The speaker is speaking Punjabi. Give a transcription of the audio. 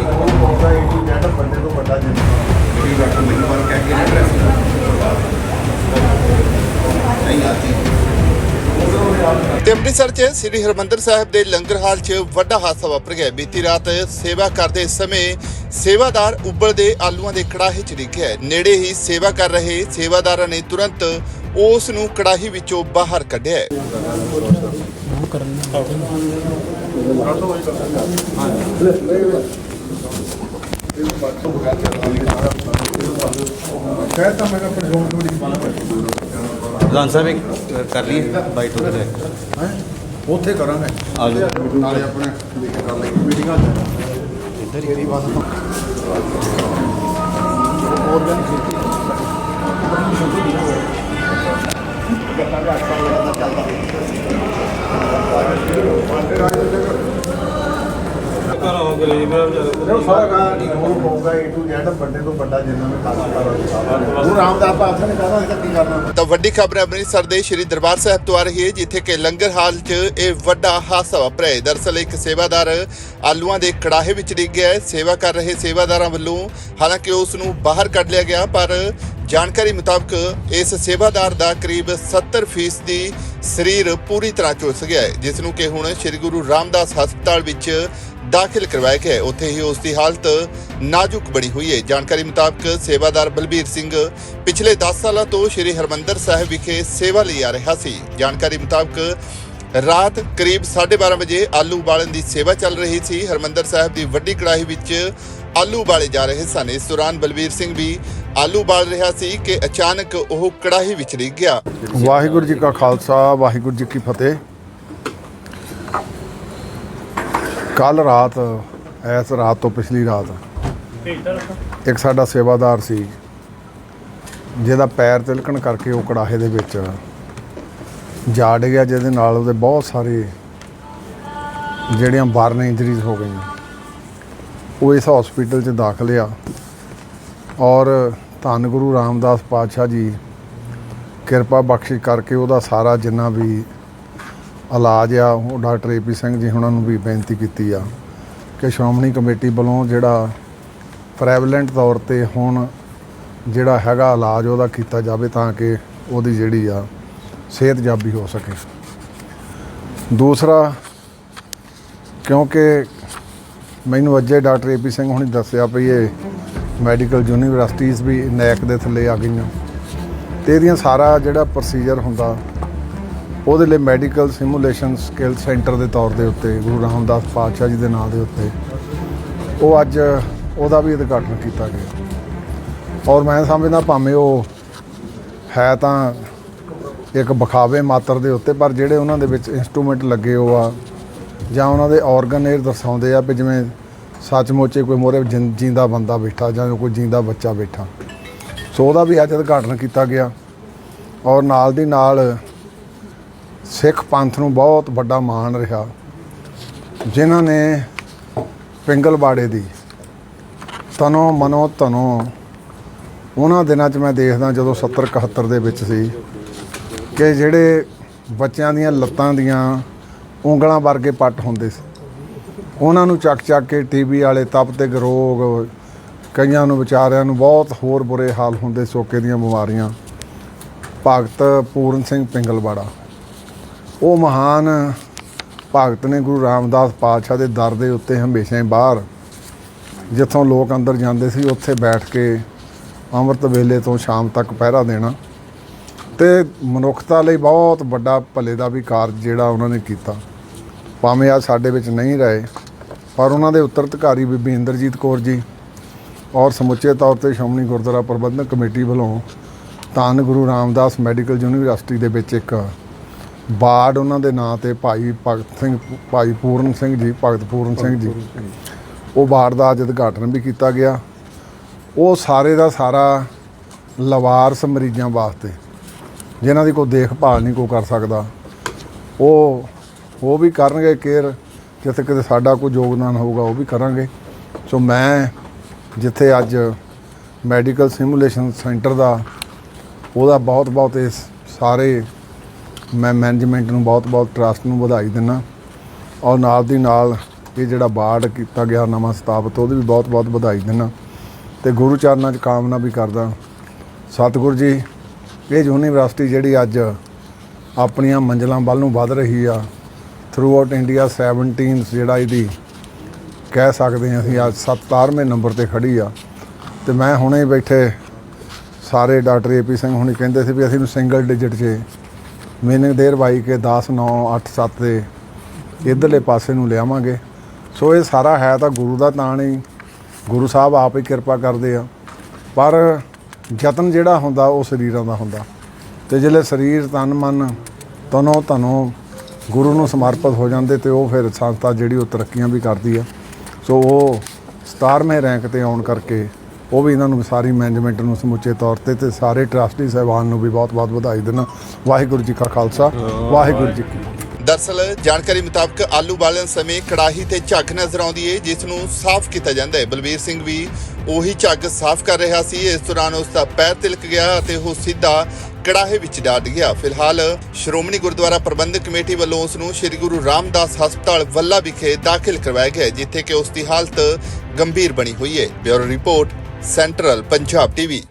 ਉਹ ਮੌਕਾ ਇਹ ਟੂ ਜ਼ੈਡ ਵੱਡੇ ਤੋਂ ਵੱਡਾ ਜਿੰਨਾ ਜਿਹੜੀ ਡਾਕਟਰ ਮੈਨੂੰ ਬਾਰ ਕਹਿ ਕੇ ਐਡਰੈਸ ਨਹੀਂ ਆਤੀ ਤੇ ਅੰਮ੍ਰਿਤਸਰ 'ਚ ਸ੍ਰੀ ਹਰਮੰਦਰ ਸਾਹਿਬ ਦੇ ਲੰਗਰ ਹਾਲ 'ਚ ਵੱਡਾ ਹਾਦਸਾ ਵਾਪਰ ਗਿਆ। ਬੀਤੀ ਰਾਤ ਸੇਵਾ ਕਰਦੇ ਸਮੇਂ ਸੇਵਾਦਾਰ ਉਬਲਦੇ ਆਲੂਆਂ ਦੇ ਕੜਾਹੇ 'ਚ ਡਿੱਗਿਆ। ਨੇੜੇ ਹੀ ਸੇਵਾ ਕਰ ਰਹੇ ਸੇਵਾਦਾਰਾਂ ਨੇ ਤੁਰੰਤ ਉਸ ਨੂੰ ਕੜਾਹੀ ਵਿੱਚੋਂ ਬਾਹਰ ਕੱਢਿਆ। ਪ੍ਰਜੋਨ ਤੋਂ ਦੀ ਬਾਤ ਪ੍ਰਧਾਨ ਸਾਹਿਬ ਇੱਕ ਕਰ ਲਈ ਬਾਈਟ ਜਾਏ ਹੈ? ਉੱਥੇ ਕਰਾਂਗੇ। ਆ ਜਾਓ। ਨਾਲੇ ਆਪਣੇ ਲਿਖ ਕਰ ਲਈ ਮੀਟਿੰਗ ਇੱਧਰ ਹੀ ਬਾਤ ਹੋਰ ਗੱਲ ਕੀਤੀ ਗੱਲਾਂ ਦਾ ਸਾਰਾ ਹੋਊਗਾ ਏ ਟੂ ਜ਼ੈਡ ਵੱਡੇ ਤੋਂ ਵੱਡਾ ਜਿੰਨਾ ਮੈਂ ਖਾਸ ਕਰਾਂ ਉਹ ਰਾਮਦਾਸ ਪਾਤਸ਼ਾਹ ਨੇ ਕਹਦਾ ਇਹ ਕੀ ਕਰਨਾ ਤਾਂ ਵੱਡੀ ਖਬਰ ਅੰਮ੍ਰਿਤਸਰ ਦੇ ਸ੍ਰੀ ਦਰਬਾਰ ਸਾਹਿਬ ਤੋਂ ਆ ਰਹੀ ਹੈ ਜਿੱਥੇ ਕਿ ਲੰਗਰ ਹਾਲ 'ਚ ਇਹ ਵੱਡਾ ਹਾਦਸਾ ਵਾਪਰਿਆ ਹੈ। ਦਰਅਸਲ ਇੱਕ ਸੇਵਾਦਾਰ ਆਲੂਆਂ ਦੇ ਕੜਾਹੇ ਵਿੱਚ ਡਿੱਗ ਗਿਆ ਹੈ। ਸੇਵਾ ਕਰ ਰਹੇ ਸੇਵਾਦਾਰਾਂ ਵੱਲੋਂ ਹਾਲਾਂਕਿ ਉਸ ਨੂੰ ਬਾਹਰ ਕੱਢ ਲਿਆ ਗਿਆ ਪਰ ਜਾਣਕਾਰੀ ਮੁਤਾਬਕ ਇਸ ਸੇਵਾਦਾਰ ਦਾ ਕਰੀਬ 70% ਦੀ ਸਰੀਰ ਪੂਰੀ ਤਰ੍ਹਾਂ ਝੁਲਸ ਗਿਆ ਹੈ ਜਿਸ ਨੂੰ ਕਿ ਹੁਣ ਸ੍ਰੀ ਗੁਰੂ ਰਾਮਦਾਸ ਹਸਪਤਾਲ ਵਿੱਚ ਦਾਖਲ ਕਰਵਾਇਆ ਗਿਆ ਹੈ ਉੱਥੇ ਹੀ ਉਸ ਦੀ ਹਾਲਤ ਨਾਜ਼ੁਕ ਬਣੀ ਹੋਈ ਹੈ। ਜਾਣਕਾਰੀ ਮੁਤਾਬਕ ਸੇਵਾਦਾਰ ਬਲਬੀਰ ਸਿੰਘ ਪਿਛਲੇ 10 ਸਾਲਾਂ ਤੋਂ ਸ੍ਰੀ ਹਰਮੰਦਰ ਸਾਹਿਬ ਵਿਖੇ ਸੇਵਾ ਲਈ ਆ ਰਿਹਾ ਸੀ। ਜਾਣਕਾਰੀ ਮੁਤਾਬਕ ਰਾਤ ਕਰੀਬ 12:30 ਵਜੇ ਆਲੂ ਉਬਾਲਣ ਦੀ ਸੇਵਾ ਚੱਲ ਰਹੀ ਸੀ। ਹਰਮੰਦਰ ਸਾਹਿਬ ਦੀ ਵੱਡੀ ਕੜਾਹੀ ਵਿੱਚ ਆਲੂ ਉਬਾਲੇ ਜਾ ਰਹੇ ਸਨ। ਇਸ ਦੌਰਾਨ ਬਲਬੀਰ ਸਿੰਘ ਵੀ ਆਲੂ ਉਬਾਲ ਰਿਹਾ ਸੀ ਕਿ ਅਚਾਨਕ ਉਹ ਕੜਾਹੀ ਵਿੱਚ ਡਿੱਗ ਗਿਆ। ਵਾਹਿਗੁਰੂ ਜੀ ਕਾ ਖਾਲਸਾ, ਵਾਹਿਗੁਰੂ ਜੀ ਕੀ ਫਤਿਹ। ਕੱਲ ਰਾਤ, ਐਸ ਰਾਤ ਤੋਂ ਪਿਛਲੀ ਰਾਤ ਇੱਕ ਸਾਡਾ ਸੇਵਾਦਾਰ ਸੀ, ਜਿਹਦਾ ਪੈਰ ਤਿਲਕਣ ਕਰਕੇ ਉਹ ਕੜਾਹੇ ਦੇ ਵਿੱਚ ਜਾੜ ਗਿਆ ਜਿਹਦੇ ਨਾਲ ਉਹਦੇ ਬਹੁਤ ਸਾਰੇ ਜਿਹੜੀਆਂ ਬਰਨ ਇੰਜਰੀਜ਼ ਹੋ ਗਈਆਂ, ਉਹ ਇਸ ਹਸਪੀਟਲ 'ਚ ਦਾਖਲ ਆ। ਔਰ ਧੰਨ ਗੁਰੂ ਰਾਮਦਾਸ ਪਾਤਸ਼ਾਹ ਜੀ, ਕਿਰਪਾ ਬਖਸ਼ਿਸ਼ ਕਰਕੇ ਉਹਦਾ ਸਾਰਾ ਜਿੰਨਾ ਵੀ ਇਲਾਜ ਆ, ਉਹ ਡਾਕਟਰ ਏਪੀ ਸਿੰਘ ਜੀ ਉਹਨਾਂ ਨੂੰ ਵੀ ਬੇਨਤੀ ਕੀਤੀ ਆ ਕਿ ਸ਼੍ਰੋਮਣੀ ਕਮੇਟੀ ਵੱਲੋਂ ਜਿਹੜਾ ਪ੍ਰੈਵਲੈਂਟ ਤੌਰ ਤੇ ਹੁਣ ਜਿਹੜਾ ਹੈਗਾ ਇਲਾਜ ਉਹਦਾ ਕੀਤਾ ਜਾਵੇ ਤਾਂ ਕਿ ਉਹਦੀ ਜਿਹੜੀ ਆ ਸਿਹਤਯਾਬੀ ਹੋ ਸਕੇ। ਦੂਸਰਾ, ਕਿਉਂਕਿ ਮੈਨੂੰ ਅੱਜੇ ਡਾਕਟਰ ਏਪੀ ਸਿੰਘ ਹੁਣੀ ਦੱਸਿਆ ਵੀ ਇਹ ਮੈਡੀਕਲ ਯੂਨੀਵਰਸਿਟੀਜ਼ ਵੀ ਨੈਕ ਦੇ ਥੱਲੇ ਆ ਗਈਆਂ ਤੇ ਇਹਦੀਆਂ ਸਾਰਾ ਜਿਹੜਾ ਪ੍ਰੋਸੀਜਰ ਹੁੰਦਾ ਉਹਦੇ ਲਈ ਮੈਡੀਕਲ ਸਿਮੂਲੇਸ਼ਨ ਸਕਿੱਲ ਸੈਂਟਰ ਦੇ ਤੌਰ ਦੇ ਉੱਤੇ, ਗੁਰੂ ਰਾਮਦਾਸ ਪਾਤਸ਼ਾਹ ਜੀ ਦੇ ਨਾਂ ਦੇ ਉੱਤੇ, ਉਹ ਅੱਜ ਉਹਦਾ ਵੀ ਉਦਘਾਟਨ ਕੀਤਾ ਗਿਆ। ਔਰ ਮੈਂ ਸਮਝਦਾ ਭਾਵੇਂ ਉਹ ਹੈ ਤਾਂ ਇੱਕ ਬਖਾਵੇ ਮਾਤਰ ਦੇ ਉੱਤੇ, ਪਰ ਜਿਹੜੇ ਉਹਨਾਂ ਦੇ ਵਿੱਚ ਇਨਸਟਰੂਮੈਂਟ ਲੱਗੇ ਹੋ ਆ ਜਾਂ ਉਹਨਾਂ ਦੇ ਆਰਗਨ ਇਹ ਦਰਸਾਉਂਦੇ ਆ ਵੀ ਜਿਵੇਂ ਸੱਚਮੁੱਚ ਕੋਈ ਮੋਰੇ ਜਿੰਦਾ ਬੰਦਾ ਬੈਠਾ ਜਾਂ ਕੋਈ ਜਿੰਦਾ ਬੱਚਾ ਬੈਠਾ। ਸੋ ਉਹਦਾ ਵੀ ਅੱਜ ਉਦਘਾਟਨ ਕੀਤਾ ਗਿਆ। ਔਰ ਨਾਲ ਦੀ ਨਾਲ ਸਿੱਖ ਪੰਥ ਨੂੰ ਬਹੁਤ ਵੱਡਾ ਮਾਣ ਰਿਹਾ, ਜਿਨ੍ਹਾਂ ਨੇ ਪਿੰਗਲਵਾੜੇ ਦੀ ਤਨੋ ਮਨੋ ਤਨੋ ਉਹਨਾਂ ਦਿਨਾਂ 'ਚ ਮੈਂ ਦੇਖਦਾ ਜਦੋਂ 70 71 ਦੇ ਵਿੱਚ ਸੀ ਕਿ ਜਿਹੜੇ ਬੱਚਿਆਂ ਦੀਆਂ ਲੱਤਾਂ ਦੀਆਂ ਉਂਗਲਾਂ ਵਰਗੇ ਪੱਟ ਹੁੰਦੇ ਸੀ, ਉਹਨਾਂ ਨੂੰ ਚੱਕ ਚੱਕ ਕੇ ਟੀਵੀ ਵਾਲੇ ਤਪਤੇ ਰੋਗ ਕਈਆਂ ਨੂੰ ਵਿਚਾਰਿਆਂ ਨੂੰ ਬਹੁਤ ਹੋਰ ਬੁਰੇ ਹਾਲ ਹੁੰਦੇ, ਸੋਕੇ ਦੀਆਂ ਬਿਮਾਰੀਆਂ। ਭਗਤ ਪੂਰਨ ਸਿੰਘ ਪਿੰਗਲਵਾੜਾ। ਉਹ ਮਹਾਨ ਭਗਤ ਨੇ ਗੁਰੂ ਰਾਮਦਾਸ ਪਾਤਸ਼ਾਹ ਦੇ ਦਰ ਦੇ ਉੱਤੇ ਹਮੇਸ਼ਾ ਹੀ ਬਾਹਰ, ਜਿੱਥੋਂ ਲੋਕ ਅੰਦਰ ਜਾਂਦੇ ਸੀ, ਉੱਥੇ ਬੈਠ ਕੇ ਅੰਮ੍ਰਿਤ ਵੇਲੇ ਤੋਂ ਸ਼ਾਮ ਤੱਕ ਪਹਿਰਾ ਦੇਣਾ। ਤੇ ਮਨੁੱਖਤਾ ਲਈ ਬਹੁਤ ਵੱਡਾ ਭਲੇ ਦਾ ਵੀ ਕਾਰਜ ਜਿਹੜਾ ਉਹਨਾਂ ਨੇ ਕੀਤਾ। ਭਾਵੇਂ ਆ ਸਾਡੇ ਵਿੱਚ ਨਹੀਂ ਰਹੇ, ਪਰ ਉਹਨਾਂ ਦੇ ਉੱਤਰਾਧਿਕਾਰੀ ਬੀਬੀ ਇੰਦਰਜੀਤ ਕੌਰ ਜੀ ਔਰ ਸਮੁੱਚੇ ਤੌਰ ਤੇ ਸ਼੍ਰੋਮਣੀ ਗੁਰਦੁਆਰਾ ਪ੍ਰਬੰਧਕ ਕਮੇਟੀ ਵੱਲੋਂ ਧੰਨ ਗੁਰੂ ਰਾਮਦਾਸ ਮੈਡੀਕਲ ਯੂਨੀਵਰਸਿਟੀ ਦੇ ਵਿੱਚ ਇੱਕ ਬਾਰਡ ਉਹਨਾਂ ਦੇ ਨਾਂ ਤੇ ਭਾਈ ਭਗਤ ਸਿੰਘ ਭਾਈ ਪੂਰਨ ਸਿੰਘ ਜੀ ਭਗਤ ਪੂਰਨ ਸਿੰਘ ਜੀ। ਉਹ ਬਾਰਡ ਦਾ ਅੱਜ ਉਦਘਾਟਨ ਵੀ ਕੀਤਾ ਗਿਆ। ਉਹ ਸਾਰੇ ਦਾ ਸਾਰਾ ਲਵਾਰਸ ਮਰੀਜ਼ਾਂ ਵਾਸਤੇ ਜਿਨ੍ਹਾਂ ਦੀ ਕੋਈ ਦੇਖਭਾਲ ਨਹੀਂ ਕੋਈ ਕਰ ਸਕਦਾ ਉਹ ਉਹ ਵੀ ਕਰਨਗੇ ਕੇਅਰ ਜਿੱਥੇ ਕਿਤੇ ਸਾਡਾ ਕੋਈ ਯੋਗਦਾਨ ਹੋਊਗਾ ਉਹ ਵੀ ਕਰਾਂਗੇ। ਸੋ ਮੈਂ ਜਿੱਥੇ ਅੱਜ ਮੈਡੀਕਲ ਸਿਮੂਲੇਸ਼ਨ ਸੈਂਟਰ ਦਾ ਉਹਦਾ ਬਹੁਤ ਬਹੁਤ ਇਸ ਸਾਰੇ ਮੈਂ ਮੈਨੇਜਮੈਂਟ ਨੂੰ ਬਹੁਤ ਬਹੁਤ ਟਰਸਟ ਨੂੰ ਵਧਾਈ ਦਿੰਦਾ ਔਰ ਨਾਲ ਦੀ ਨਾਲ ਇਹ ਜਿਹੜਾ ਬਾੜ ਕੀਤਾ ਗਿਆ ਨਵਾਂ ਸਥਾਪਿਤ, ਉਹਦੀ ਵੀ ਬਹੁਤ ਬਹੁਤ ਵਧਾਈ ਦਿੰਦਾ ਤੇ ਗੁਰੂ ਚਰਨਾਂ 'ਚ ਕਾਮਨਾ ਵੀ ਕਰਦਾ। ਸਤਿਗੁਰੂ ਜੀ, ਇਹ ਯੂਨੀਵਰਸਿਟੀ ਜਿਹੜੀ ਅੱਜ ਆਪਣੀਆਂ ਮੰਜ਼ਲਾਂ ਵੱਲ ਨੂੰ ਵਧ ਰਹੀ ਆ ਥਰੂ ਆਊਟ ਇੰਡੀਆ 17 ਜਿਹੜਾ ਇਹਦੀ ਕਹਿ ਸਕਦੇ ਹਾਂ ਅਸੀਂ ਅੱਜ 17ਵੇਂ ਨੰਬਰ ਤੇ ਖੜੀ ਆ। ਤੇ ਮੈਂ ਹੁਣੇ ਬੈਠੇ ਸਾਰੇ ਡਾਕਟਰ ਏਪੀ ਸਿੰਘ ਹੁਣੀ ਕਹਿੰਦੇ ਸੀ ਵੀ ਅਸੀਂ ਨੂੰ ਸਿੰਗਲ ਡਿਜਿਟ 'ਚ ਮੀਨਿੰਗ ਦੇਰ ਬਾਈ ਕੇ 10 9 8 7 ਦੇ ਇਧਰਲੇ ਪਾਸੇ ਨੂੰ ਲਿਆਵਾਂਗੇ। ਸੋ ਇਹ ਸਾਰਾ ਹੈ ਤਾਂ ਗੁਰੂ ਦਾ ਤਾਣ ਹੀ ਗੁਰੂ ਸਾਹਿਬ ਆਪ ਹੀ ਕਿਰਪਾ ਕਰਦੇ ਆ। ਪਰ ਯਤਨ ਜਿਹੜਾ ਹੁੰਦਾ ਉਹ ਸਰੀਰਾਂ ਦਾ ਹੁੰਦਾ। ਤੇ ਜਿਹੜੇ ਸਰੀਰ, ਤਨ, ਮਨ, ਤਨੋ ਤਨੋ ਗੁਰੂ ਨੂੰ ਸਮਰਪਿਤ ਹੋ ਜਾਂਦੇ ਤੇ ਉਹ ਫਿਰ ਸੰਸਥਾ ਜਿਹੜੀ ਉਹ ਤਰੱਕੀਆਂ ਵੀ ਕਰਦੀ ਆ। ਸੋ ਉਹ 17ਵੇਂ ਰੈਂਕ ਤੇ ਆਉਣ ਕਰਕੇ ਉਹ ਵੀ ਇਹਨਾਂ ਨੂੰ ਸਾਰੀ ਮੈਨੇਜਮੈਂਟ ਨੂੰ ਸਮੁੱਚੇ ਤੌਰ ਤੇ ਤੇ ਸਾਰੇ ਟਰਸਟੀ ਸਹਿਬਾਨ ਨੂੰ ਵੀ ਬਹੁਤ-ਬਹੁਤ ਵਧਾਈ ਦਿੰਦਾ ਵਾਹਿਗੁਰੂ ਜੀ ਕਾ ਖਾਲਸਾ, ਵਾਹਿਗੁਰੂ ਜੀ ਕੀ ਦਰਸਲ ਜਾਣਕਾਰੀ ਮੁਤਾਬਕ ਆਲੂ ਬਾਲਣ ਸਮੇਂ ਕੜਾਹੀ ਤੇ ਝੱਗ ਨਜ਼ਰ ਆਉਂਦੀ ਏ, ਜਿਸ ਨੂੰ ਸਾਫ਼ ਕੀਤਾ ਜਾਂਦਾ ਹੈ ਬਲਬੀਰ ਸਿੰਘ ਵੀ ਉਹੀ ਝੱਗ ਸਾਫ਼ ਕਰ ਰਿਹਾ ਸੀ। ਇਸ ਦੌਰਾਨ ਉਸ ਦਾ ਪੈਰ ਤਿਲਕ ਗਿਆ ਅਤੇ ਉਹ ਸਿੱਧਾ ਕੜਾਹੇ ਵਿੱਚ ਡਾਟ ਗਿਆ। ਫਿਲਹਾਲ ਸ਼੍ਰੋਮਣੀ ਗੁਰਦੁਆਰਾ ਪ੍ਰਬੰਧਕ ਕਮੇਟੀ ਵੱਲੋਂ ਉਸ ਨੂੰ ਸ੍ਰੀ ਗੁਰੂ ਰਾਮਦਾਸ ਹਸਪਤਾਲ ਵੱਲਾ ਵਿਖੇ ਦਾਖਲ ਕਰਵਾਇਆ ਗਿਆ ਜਿੱਥੇ ਕਿ ਉਸ ਦੀ ਹਾਲਤ ਗੰਭੀਰ ਬਣੀ ਹੋਈ ਹੈ bureau report central Punjab TV